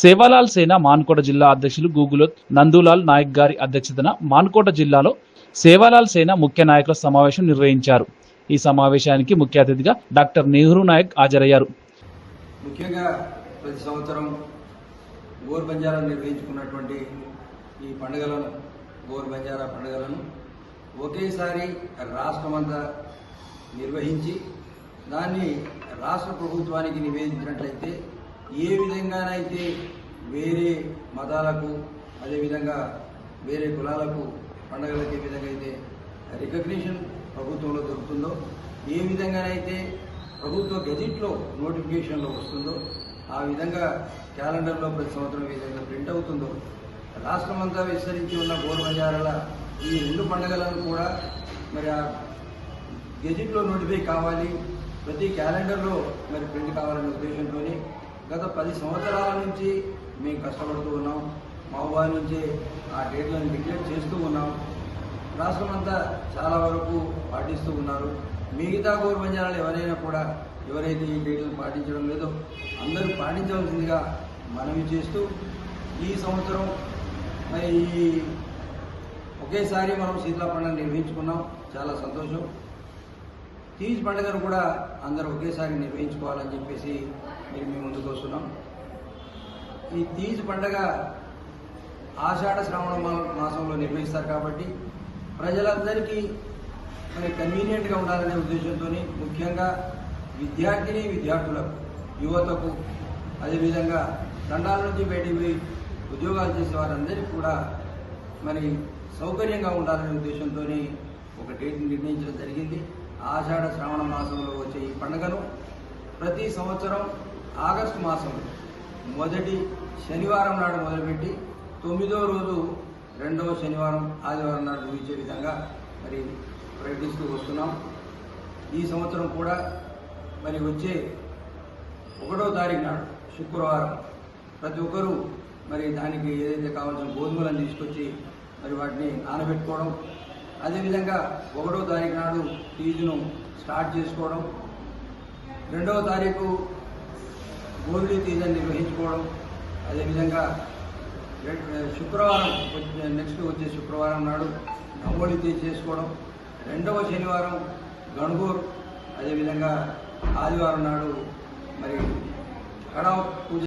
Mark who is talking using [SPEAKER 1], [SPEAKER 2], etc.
[SPEAKER 1] సేవాలాల్ సేన మాన్కోట జిల్లా అధ్యక్షులు గూగుల్ నందులాల్ నాయక్ గారి అధ్యక్షతన మాన్కోట జిల్లాలో సేవాలాల్ సేన ముఖ్య నాయకుల సమావేశం నిర్వహించారు. ఈ సమావేశానికి ముఖ్య అతిథిగా డాక్టర్ నెహ్రూ నాయక్ హాజరయ్యారు.
[SPEAKER 2] ముఖ్యంగా ప్రతి సంవత్సరం గోర్ బంజారా నిర్వహించుకున్నటువంటి ఈ పండుగలను గోర్ బంజారా పండుగలను ఒకేసారి రాష్ట్రమంతా నిర్వహించి దాన్ని రాష్ట్ర ప్రభుత్వానికి నివేదించినట్లయితే ఏ విధంగానైతే వేరే మతాలకు అదేవిధంగా వేరే కులాలకు పండుగలకు ఏ విధంగా అయితే రికగ్నిషన్ ప్రభుత్వంలో దొరుకుతుందో ఏ విధంగానైతే ప్రభుత్వ గెజిట్లో నోటిఫికేషన్లో వస్తుందో ఆ విధంగా క్యాలెండర్లో ప్రతి సంవత్సరం ఏ విధంగా ప్రింట్ అవుతుందో రాష్ట్రమంతా విస్తరించి ఉన్న గోరు బంజారాల ఈ రెండు పండుగలను కూడా మరి ఆ గెజిట్లో నోటిఫై కావాలి ప్రతి క్యాలెండర్లో మరి ప్రింట్ కావాలనే ఉద్దేశంతో గత పది సంవత్సరాల నుంచి మేము కష్టపడుతూ ఉన్నాం. మహబూబాద్ నుంచి ఆ డేట్లను డిక్లేర్ చేస్తూ ఉన్నాం. రాష్ట్రం అంతా చాలా వరకు పాటిస్తూ ఉన్నారు. మిగతా గోరు జనాలు ఎవరైనా కూడా ఎవరైతే ఈ డేట్లను పాటించడం లేదో అందరూ పాటించవలసిందిగా మనవి చేస్తూ ఈ సంవత్సరం మరి ఈ ఒకేసారి మనం శీతల పండుగ నిర్వహించుకున్నాం. చాలా సంతోషం. తీజ్ పండుగను కూడా అందరూ ఒకేసారి నిర్వహించుకోవాలని చెప్పేసి మీరు మేము ముందుకు వస్తున్నాం. ఈ తీజ్ పండుగ ఆషాఢ శ్రావణ మాసంలో నిర్వహిస్తారు కాబట్టి ప్రజలందరికీ మరి కన్వీనియంట్గా ఉండాలనే ఉద్దేశంతో ముఖ్యంగా విద్యార్థిని విద్యార్థులకు యువతకు అదేవిధంగా దండాల నుంచి బయటికి పోయి ఉద్యోగాలు చేసే వారందరికీ కూడా మరి సౌకర్యంగా ఉండాలనే ఉద్దేశంతో ఒక డేట్ని నిర్ణయించడం జరిగింది. ఆషాఢ శ్రావణ మాసంలో వచ్చే ఈ పండుగను ప్రతి సంవత్సరం ఆగస్టు మాసం మొదటి శనివారం నాడు మొదలుపెట్టి తొమ్మిదో రోజు రెండవ శనివారం ఆదివారం నాడు ముగించే విధంగా మరి ప్రకటిస్తూ వస్తున్నాం. ఈ సంవత్సరం కూడా మరి వచ్చే ఒకటో తారీఖు నాడు శుక్రవారం. ప్రతి ఒక్కరూ మరి దానికి ఏదైతే కావాల్సిన గోధుమలను తీసుకొచ్చి మరి వాటిని నానబెట్టుకోవడం అదేవిధంగా ఒకటో తారీఖు నాడు ఫీజును స్టార్ట్ చేసుకోవడం రెండవ తారీఖు గోల్డీ తీజన్ నిర్వహించుకోవడం అదేవిధంగా శుక్రవారం నెక్స్ట్ వచ్చే శుక్రవారం నాడు నంగోళి తీజ్ చేసుకోవడం రెండవ శనివారం గణగూర్ అదేవిధంగా ఆదివారం నాడు మరి కడావ్ పూజ